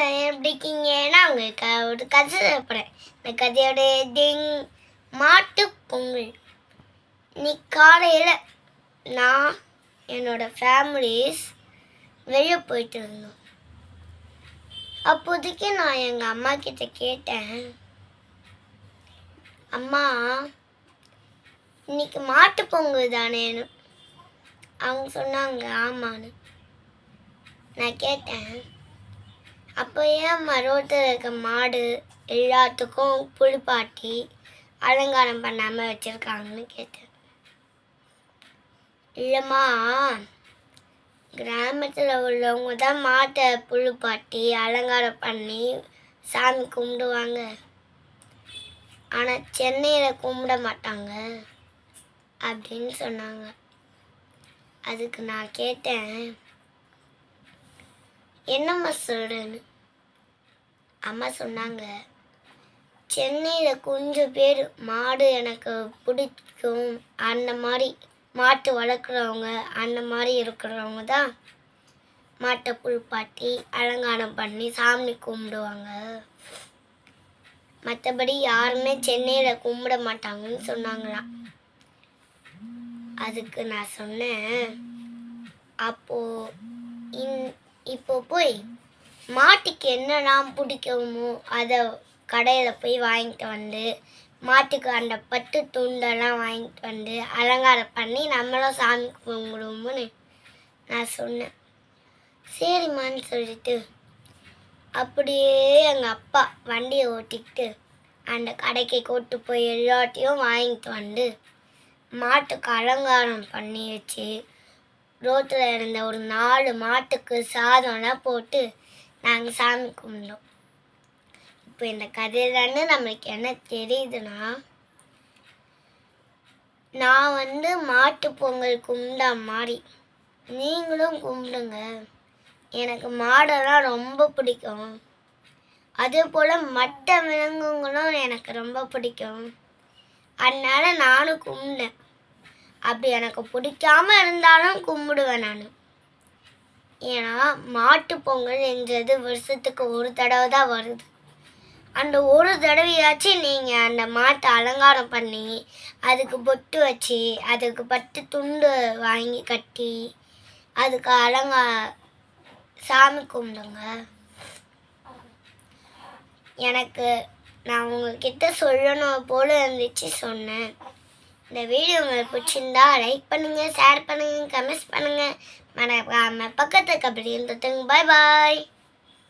எப்படி இருக்கீங்கன்னா உங்களுக்கு ஒரு கதை சொல்லப்படுறேன் இந்த கதையோட திங் மாட்டு பொங்கல். இன்னைக்கு காலையில் நான் என்னோட ஃபேமிலிஸ் வெளியே போயிட்டு இருந்தோம் அப்போதைக்கு நான் எங்கள் அம்மா கிட்ட கேட்டேன் அம்மா இன்னைக்கு மாட்டு பொங்கல் தானேன்னு அவங்க சொன்னாங்க ஆமான்னு. நான் கேட்டேன் அப்போ ஏன் ரோட்டில் இருக்க மாடு எல்லாத்துக்கும் புளிப்பாட்டி அலங்காரம் பண்ணாமல் வச்சுருக்காங்கன்னு கேட்டேன். இல்லைம்மா கிராமத்தில் உள்ளவங்க தான் மாட்டை புழுப்பாட்டி அலங்காரம் பண்ணி சாமி கும்பிடுவாங்க. ஆனால் சென்னையில் கும்பிட மாட்டாங்க அப்படின்னு சொன்னாங்க. அதுக்கு நான் கேட்டேன் என்னம்மா சொல்கிறேன்னு அம்மா சொன்னாங்க சென்னையில் கொஞ்சம் பேர் மாடு எனக்கு பிடிக்கும். அந்த மாதிரி மாட்டு வளர்க்குறவங்க அந்த மாதிரி இருக்கிறவங்க தான் மாட்டை புல்பாட்டி அலங்காரம் பண்ணி சாமி கும்பிடுவாங்க. மற்றபடி யாருமே சென்னையில் கும்பிட மாட்டாங்கன்னு சொன்னாங்களாம். அதுக்கு நான் சொன்னேன் அப்போ இன் இப்போ போய் மாட்டுக்கு என்னெல்லாம் பிடிக்குமோ அதை கடையில் போய் வாங்கிட்டு வந்து மாட்டுக்கு அந்த பட்டு துண்டெல்லாம் வாங்கிட்டு வந்து அலங்காரம் பண்ணி நம்மளும் சாமி கும்பிடுவோம்னு நான் சொன்னேன். சரிம்மான்னு சொல்லிட்டு அப்படியே எங்கள் அப்பா வண்டியை ஓட்டிக்கிட்டு அந்த கடைக்கு கூட்டு போய் எல்லாத்தையும் வாங்கிட்டு வந்து மாட்டுக்கு அலங்காரம் பண்ணி வச்சு ரோட்டில் இருந்த ஒரு நாலு மாட்டுக்கு சாதம்லாம் போட்டு நாங்கள் சாமி கும்பிடுவோம் இப்போ இந்த கதையிலன்னு நம்மளுக்கு என்ன தெரியுதுன்னா நான் வந்து மாட்டு பொங்கல் கும்பிட்டா மாதிரி. நீங்களும் கும்பிடுங்க. எனக்கு மாடெல்லாம் ரொம்ப பிடிக்கும். அதே போல் மற்ற விலங்குகளும் எனக்கு ரொம்ப பிடிக்கும். அதனால நானும் கும்பிட்டேன் அப்படி எனக்கு பிடிக்காம இருந்தாலும் கும்பிடுவேன் நான். ஏன்னா மாட்டு பொங்கல் என்றது வருஷத்துக்கு ஒரு தடவை தான் வருது. அந்த ஒரு தடவையாச்சும் நீங்கள் அந்த மாட்டை அலங்காரம் பண்ணி அதுக்கு பொட்டு வச்சு அதுக்கு பட்டு துண்டு வாங்கி கட்டி அதுக்கு அலங்கா சாமி கும்பிடுங்க. எனக்கு நான் உங்ககிட்ட சொல்லணும் போல இருந்துச்சு சொன்னேன். இந்த வீடியோ உங்களுக்கு பிடிச்சிருந்தா லைக் பண்ணுங்கள் ஷேர் பண்ணுங்கள் கமெண்ட்ஸ் பண்ணுங்கள் மறக்காம பக்கத்துக்கு அப்படி இருந்துட்டுங்க. பாய் பாய்